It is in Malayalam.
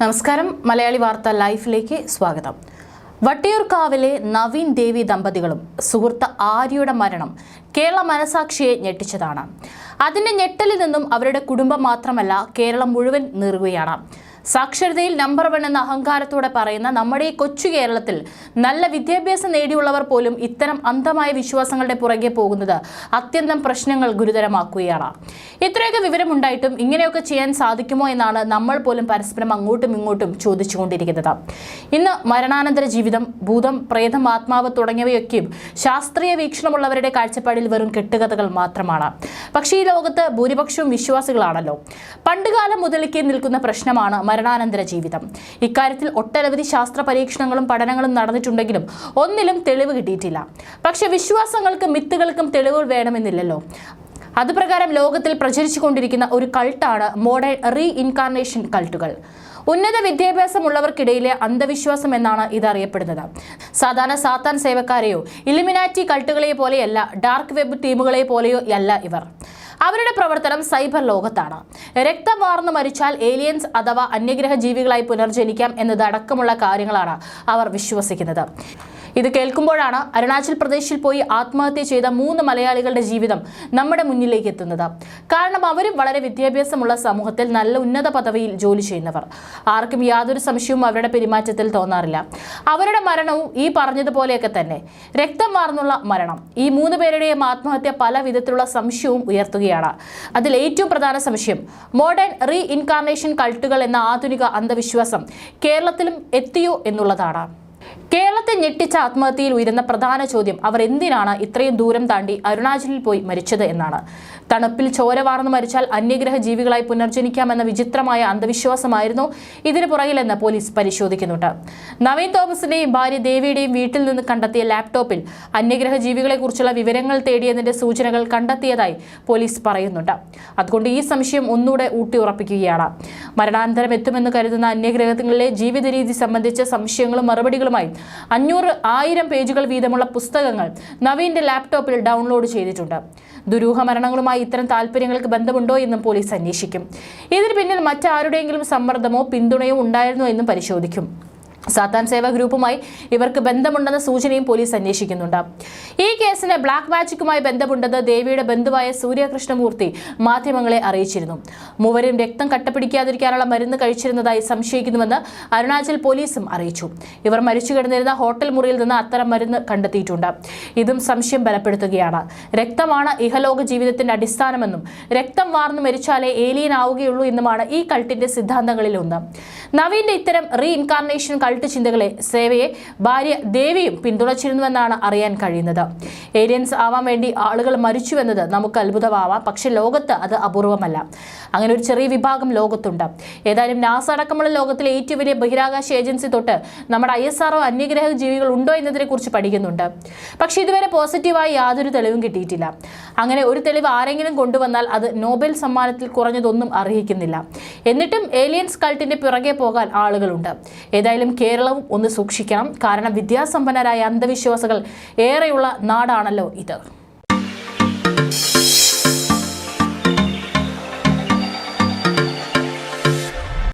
നമസ്കാരം. മലയാളി വാർത്ത ലൈഫിലേക്ക് സ്വാഗതം. വട്ടിയൂർക്കാവിലെ നവീൻ ദേവി ദമ്പതികളും സുഹൃത്ത് ആര്യയുടെ മരണം കേരള മനസാക്ഷിയെ ഞെട്ടിച്ചതാണ്. അതിന്റെ ഞെട്ടലിൽ നിന്നും അവരുടെ കുടുംബം മാത്രമല്ല കേരളം മുഴുവൻ നീറുകയാണ്. സാക്ഷരതയിൽ നമ്പർ വൺ എന്ന അഹങ്കാരത്തോടെ പറയുന്ന നമ്മുടെ ഈ കൊച്ചു കേരളത്തിൽ നല്ല വിദ്യാഭ്യാസം നേടിയുള്ളവർ പോലും ഇത്തരം അന്ധമായ വിശ്വാസങ്ങളുടെ പുറകെ പോകുന്നത് അത്യന്തം പ്രശ്നങ്ങൾ ഗുരുതരമാക്കുകയാണ്. ഇത്രയൊക്കെ വിവരമുണ്ടായിട്ടും ഇങ്ങനെയൊക്കെ ചെയ്യാൻ സാധിക്കുമോ എന്നാണ് നമ്മൾ പോലും പരസ്പരം അങ്ങോട്ടും ഇങ്ങോട്ടും ചോദിച്ചുകൊണ്ടിരിക്കുന്നത്. ഇന്ന് മരണാനന്തര ജീവിതം ഭൂതം പ്രേതം ആത്മാവ് തുടങ്ങിയവയൊക്കെയും ശാസ്ത്രീയ വീക്ഷണമുള്ളവരുടെ കാഴ്ചപ്പാടിൽ വെറും കെട്ടുകഥകൾ മാത്രമാണ്. പക്ഷേ ഈ ലോകത്ത് ഭൂരിപക്ഷവും വിശ്വാസികളാണല്ലോ. പണ്ടുകാലം മുതലേക്ക് നിൽക്കുന്ന പ്രശ്നമാണ് മരണാനന്തര ജീവിതം. ഇക്കാര്യത്തിൽ ഒട്ടനവധി ശാസ്ത്ര പരീക്ഷണങ്ങളും പഠനങ്ങളും നടന്നിട്ടുണ്ടെങ്കിലും ഒന്നിലും തെളിവ് കിട്ടിയിട്ടില്ല. പക്ഷെ വിശ്വാസങ്ങൾക്കും മിത്തുകൾക്കും തെളിവുകൾ വേണമെന്നില്ലല്ലോ. അതുപ്രകാരം ലോകത്തിൽ പ്രചരിച്ചുകൊണ്ടിരിക്കുന്ന ഒരു കൾട്ടാണ് മോഡേൺ റീ ഇൻകാർണേഷൻ കൾട്ടുകൾ. ഉന്നത വിദ്യാഭ്യാസമുള്ളവർക്കിടയിലെ അന്ധവിശ്വാസം എന്നാണ് ഇതറിയപ്പെടുന്നത്. സാധാരണ സാത്താൻ സേവക്കാരെയോ ഇലിമിനാറ്റി കൾട്ടുകളെ പോലെയല്ല ഡാർക്ക് വെബ് ടീമുകളെ പോലെയോ അല്ല ഇവർ. അവരുടെ പ്രവർത്തനം സൈബർ ലോകത്താണ്. രക്തം വാർന്നു മരിച്ചാൽ ഏലിയൻസ് അഥവാ അന്യഗ്രഹ ജീവികളായി പുനർജനിക്കാം എന്നതടക്കമുള്ള കാര്യങ്ങളാണ് അവർ വിശ്വസിക്കുന്നത്. ഇത് കേൾക്കുമ്പോഴാണ് അരുണാചൽ പ്രദേശിൽ പോയി ആത്മഹത്യ ചെയ്ത മൂന്ന് മലയാളികളുടെ ജീവിതം നമ്മുടെ മുന്നിലേക്ക് എത്തുന്നത്. കാരണം അവരും വളരെ വിദ്യാഭ്യാസമുള്ള സമൂഹത്തിൽ നല്ല ഉന്നത പദവിയിൽ ജോലി ചെയ്യുന്നവർ. ആർക്കും യാതൊരു സംശയവും അവരുടെ പെരുമാറ്റത്തിൽ തോന്നാറില്ല. അവരുടെ മരണവും ഈ പറഞ്ഞതുപോലെയൊക്കെ തന്നെ. രക്തം വാർന്നുള്ള മരണം. ഈ മൂന്ന് പേരുടെയും ആത്മഹത്യ പല വിധത്തിലുള്ള സംശയവും ഉയർത്തുകയാണ്. അതിൽ ഏറ്റവും പ്രധാന സംശയം മോഡേൺ റീ ഇൻകാർണേഷൻ കൾട്ടുകൾ എന്ന ആധുനിക അന്ധവിശ്വാസം കേരളത്തിലും എത്തിയോ എന്നുള്ളതാണ്. കേരളത്തെ ഞെട്ടിച്ച ആത്മഹത്യയിൽ ഉയരുന്ന പ്രധാന ചോദ്യം അവർ എന്തിനാണ് ഇത്രയും ദൂരം താണ്ടി അരുണാചലിൽ പോയി മരിച്ചത് എന്നാണ്. തണുപ്പിൽ ചോര വാർന്നു മരിച്ചാൽ അന്യഗ്രഹ ജീവികളായി പുനർജനിക്കാമെന്ന വിചിത്രമായ അന്ധവിശ്വാസമായിരുന്നു ഇതിന് പുറകിലെന്ന് പോലീസ് പരിശോധിക്കുന്നുണ്ട്. നവീൻ തോമസിന്റെയും ഭാര്യ ദേവിയുടെയും വീട്ടിൽ നിന്ന് കണ്ടെത്തിയ ലാപ്ടോപ്പിൽ അന്യഗ്രഹ ജീവികളെക്കുറിച്ചുള്ള വിവരങ്ങൾ തേടിയതിന്റെ സൂചനകൾ കണ്ടെത്തിയതായി പോലീസ് പറയുന്നുണ്ട്. അതുകൊണ്ട് ഈ സംശയം ഒന്നുകൂടെ ഊട്ടിയുറപ്പിക്കുകയാണ് മരണാനന്തരം എത്തുമെന്ന് കരുതുന്ന അന്യഗ്രഹങ്ങളിലെ ജീവിത രീതി സംബന്ധിച്ച സംശയങ്ങളും മറുപടികളുമായി അഞ്ഞൂറ് ആയിരം പേജുകൾ വീതമുള്ള പുസ്തകങ്ങൾ നവീന്റെ ലാപ്ടോപ്പിൽ ഡൗൺലോഡ് ചെയ്തിട്ടുണ്ട്. ദുരൂഹ മരണങ്ങളുമായി ഇത്തരം താല്പര്യങ്ങൾക്ക് ബന്ധമുണ്ടോ എന്നും പോലീസ് അന്വേഷിക്കും. ഇതിന് പിന്നിൽ മറ്റാരുടെയെങ്കിലും സമ്മർദ്ദമോ പിന്തുണയോ ഉണ്ടായിരുന്നോ എന്നും പരിശോധിക്കും. സാത്താൻ സേവ ഗ്രൂപ്പുമായി ഇവർക്ക് ബന്ധമുണ്ടെന്ന സൂചനയും പോലീസ് അന്വേഷിക്കുന്നുണ്ട്. ഈ കേസിന് ബ്ലാക്ക് മാജിക്കുമായി ബന്ധമുണ്ടെന്ന് ദേവിയുടെ ബന്ധുവായ സൂര്യകൃഷ്ണമൂർത്തി മാധ്യമങ്ങളെ അറിയിച്ചിരുന്നു. മൂവരും രക്തം കട്ടപിടിക്കാതിരിക്കാനുള്ള മരുന്ന് കഴിച്ചിരുന്നതായി സംശയിക്കുന്നുവെന്ന് അരുണാചൽ പോലീസും അറിയിച്ചു. ഇവർ മരിച്ചു കിടന്നിരുന്ന ഹോട്ടൽ മുറിയിൽ നിന്ന് അത്തരം മരുന്ന് കണ്ടെത്തിയിട്ടുണ്ട്. ഇതും സംശയം ബലപ്പെടുത്തുകയാണ്. രക്തമാണ് ഇഹലോക ജീവിതത്തിന്റെ അടിസ്ഥാനമെന്നും രക്തം വാർന്നു മരിച്ചാലേ ഏലിയൻ ആവുകയുള്ളൂ എന്നുമാണ് ഈ കൾട്ടിന്റെ സിദ്ധാന്തങ്ങളിൽ ഒന്ന് നവീന്റെ ഇത്തരം റീ ഇൻകാർണേഷൻ ചിന്തകളെ സേവയെ ഭാര്യ ദേവിയും പിന്തുണച്ചിരുന്നുവെന്നാണ് അറിയാൻ കഴിയുന്നത്. ഏലിയൻസ് ആവാൻ വേണ്ടി ആളുകൾ മരിച്ചുവെന്നത് നമുക്ക് അത്ഭുതമാവാം. പക്ഷേ ലോകത്ത് അത് അപൂർവമല്ല. അങ്ങനെ ഒരു ചെറിയ വിഭാഗം ലോകത്തുണ്ട്. ഏതായാലും നാസ അടക്കമുള്ള ലോകത്തിലെ ഏറ്റവും വലിയ ബഹിരാകാശ ഏജൻസി തൊട്ട് നമ്മുടെ ഐ എസ് ആർഒ അന്യഗ്രഹ ജീവികൾ ഉണ്ടോ എന്നതിനെക്കുറിച്ച് പഠിക്കുന്നുണ്ട്. പക്ഷേ ഇതുവരെ പോസിറ്റീവായി യാതൊരു തെളിവും കിട്ടിയിട്ടില്ല. അങ്ങനെ ഒരു തെളിവ് ആരെങ്കിലും കൊണ്ടുവന്നാൽ അത് നോബൽ സമ്മാനത്തിൽ കുറഞ്ഞതൊന്നും അർഹിക്കുന്നില്ല. എന്നിട്ടും ഏലിയൻസ് കൾട്ടിന്റെ പിറകെ പോകാൻ ആളുകളുണ്ട്. ഏതായാലും കേരളവും ഒന്ന് സൂക്ഷിക്കണം. കാരണം വിദ്യാസമ്പന്നരായ അന്ധവിശ്വാസികൾ ഏറെയുള്ള നാടാണല്ലോ ഇത്.